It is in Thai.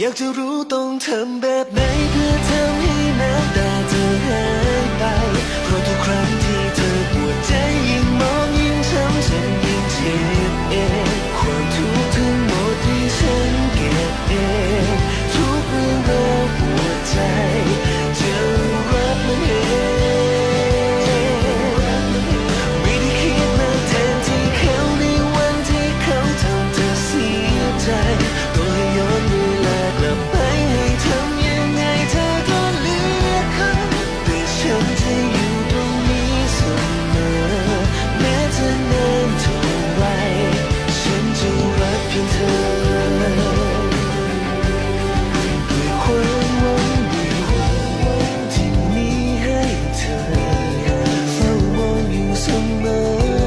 อยากจะรู้ต้องทำแบบไหน remember